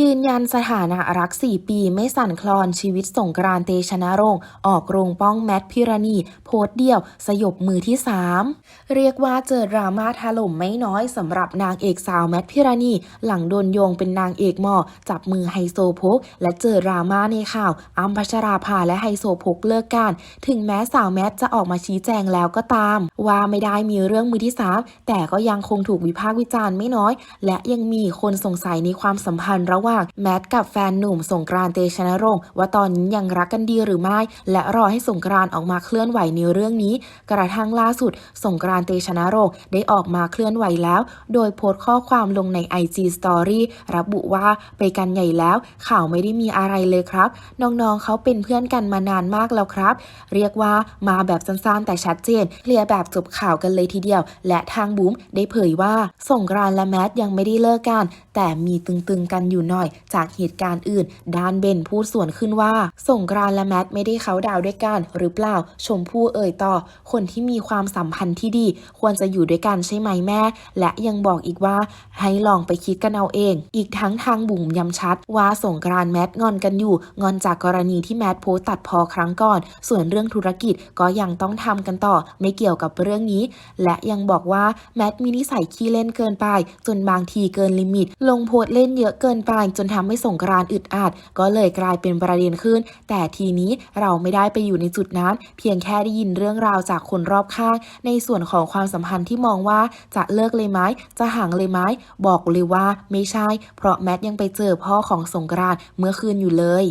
ยืนยันสถานะรัก 4 ปีไม่สั่นคลอนชีวิตสงกรานเตชนะรงออกโรงป้องแมทพิรณีโพสต์เดี่ยว สยบมือที่ 3 เรียกว่าเจอดราม่าถล่มไม่น้อยสำหรับนางเอกสาวแมทพิรณี หลังโดนโยงเป็นนางเอกหมอ จับมือไฮโซโพก และเจอดราม่าในข่าวอัมพัชราภาและไฮโซโพกเลิกกัน ถึงแม้สาวแมทจะออกมาชี้แจงแล้วก็ตาม ว่าไม่ได้มีเรื่องมือที่ 3 แต่ก็ยังคงถูกวิพากษ์วิจารณ์ไม่น้อย และยังมีคนสงสัยในความสัมพันธ์ระหว่างแมทกับแฟนหนุ่มสงกรานเตชะนรงค์ว่าตอนนี้ยังรักกันดีหรือไม่ และรอให้สงกรานออกมาเคลื่อนไหวในเรื่องนี้ กระทั่งล่าสุด สงกรานเตชะนรงค์ได้ออกมาเคลื่อนไหวแล้ว โดยโพสต์ข้อความลงใน IG Story ระบุว่าไปกันใหญ่แล้ว ข่าวไม่ได้มีอะไรเลยครับ น้องๆเขาเป็นเพื่อนกันมานานมากแล้วครับ เรียกว่ามาแบบสั้นๆแต่ชัดเจนเคลียร์แบบจบข่าวกันเลยทีเดียว และทางบุ๋มได้เผยว่าสงกรานและแมทยังไม่ได้เลิกกัน แต่มีตึงๆกันอยู่น่อย จากเหตุการณ์อื่นด้านเบนพูดส่วนขึ้นว่า สงกรานและแมทไม่ได้เขาดาวด้วยกันหรือเปล่า ชมพู่เอ่ยต่อ คนที่มีความสัมพันธ์ที่ดี ควรจะอยู่ด้วยกันใช่ไหมแม่ และยังบอกอีกว่า ให้ลองไปคิดกันเอาเอง อีกทั้งทางบุ๋มย้ำชัด ว่าสงกรานแมทงอนกันอยู่ งอนจากกรณีที่แมทโพสตัดพอครั้งก่อน ส่วนเรื่องธุรกิจก็ยังต้องทำกันต่อ ไม่เกี่ยวกับเรื่องนี้ และยังบอกว่าแมทมีนิสัยขี้เล่นเกินไป จนบางทีเกินลิมิต ลงโพสเล่นเยอะเกินไปจนทำให้สงกรานต์อึดอัดก็เลยกลายเป็นประเด็นขึ้น แต่ทีนี้เราไม่ได้ไปอยู่ในจุดนั้นเพียงแค่ได้ยินเรื่องราวจากคนรอบข้าง ในส่วนของความสัมพันธ์ที่มองว่าจะเลิกเลยไหมจะห่างเลยไหมบอกเลยว่าไม่ใช่ เพราะแมทยังไปเจอพ่อของสงกรานต์เมื่อคืนอยู่เลย